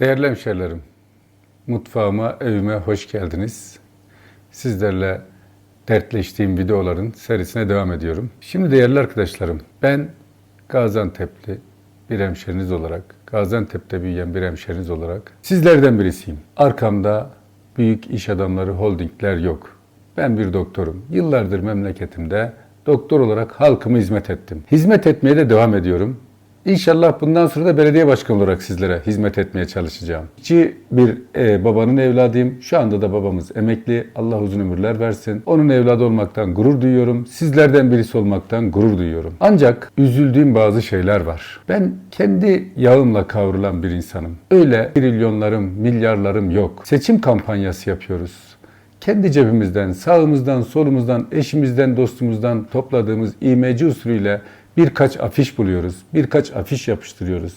Değerli hemşerilerim, mutfağıma, evime hoş geldiniz. Sizlerle dertleştiğim videoların serisine devam ediyorum. Şimdi değerli arkadaşlarım, ben Gaziantep'li bir hemşeriniz olarak, Gaziantep'te büyüyen bir hemşeriniz olarak sizlerden birisiyim. Arkamda büyük iş adamları, holdingler yok. Ben bir doktorum. Yıllardır memleketimde doktor olarak halkıma hizmet ettim. Hizmet etmeye de devam ediyorum. İnşallah bundan sonra da belediye başkanı olarak sizlere hizmet etmeye çalışacağım. İki bir e, babanın evladıyım. Şu anda da babamız emekli. Allah uzun ömürler versin. Onun evladı olmaktan gurur duyuyorum. Sizlerden birisi olmaktan gurur duyuyorum. Ancak üzüldüğüm bazı şeyler var. Ben kendi yağımla kavrulan bir insanım. Öyle trilyonlarım, milyarlarım yok. Seçim kampanyası yapıyoruz kendi cebimizden, sağımızdan, solumuzdan, eşimizden, dostumuzdan topladığımız imece usulüyle birkaç afiş buluyoruz. Birkaç afiş yapıştırıyoruz.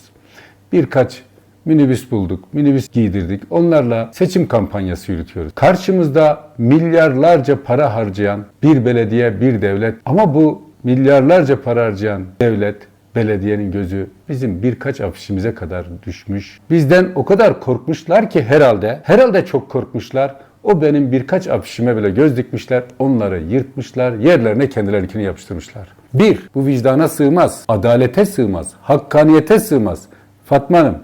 Birkaç minibüs bulduk, minibüs giydirdik. Onlarla seçim kampanyası yürütüyoruz. Karşımızda milyarlarca para harcayan bir belediye, bir devlet ama bu milyarlarca para harcayan devlet, belediyenin gözü bizim birkaç afişimize kadar düşmüş. Bizden o kadar korkmuşlar ki herhalde, herhalde çok korkmuşlar. O benim birkaç afişime bile göz dikmişler, onları yırtmışlar, yerlerine kendilerinkini yapıştırmışlar. Bir, bu vicdana sığmaz, adalete sığmaz, hakkaniyete sığmaz. Fatma Hanım,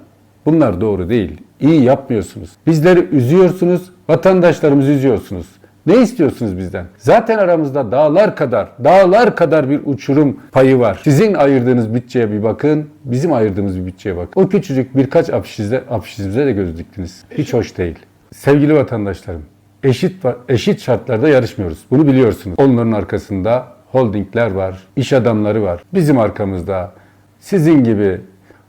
bunlar doğru değil. İyi yapmıyorsunuz. Bizleri üzüyorsunuz, vatandaşlarımızı üzüyorsunuz. Ne istiyorsunuz bizden? Zaten aramızda dağlar kadar, dağlar kadar bir uçurum payı var. Sizin ayırdığınız bütçeye bir bakın, bizim ayırdığımız bir bütçeye bakın. O küçücük birkaç afişinize, afişinize de göz diktiniz. Hiç hoş değil. Sevgili vatandaşlarım, eşit eşit şartlarda yarışmıyoruz. Bunu biliyorsunuz. Onların arkasında holdingler var, iş adamları var. Bizim arkamızda sizin gibi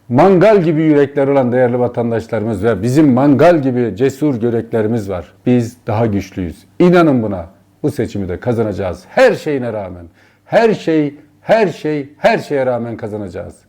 mangal gibi yürekler olan değerli vatandaşlarımız ve bizim mangal gibi cesur yüreklerimiz var. Biz daha güçlüyüz. İnanın buna. Bu seçimi de kazanacağız. Her şeyine rağmen. Her şey, her şey, her şeye rağmen kazanacağız.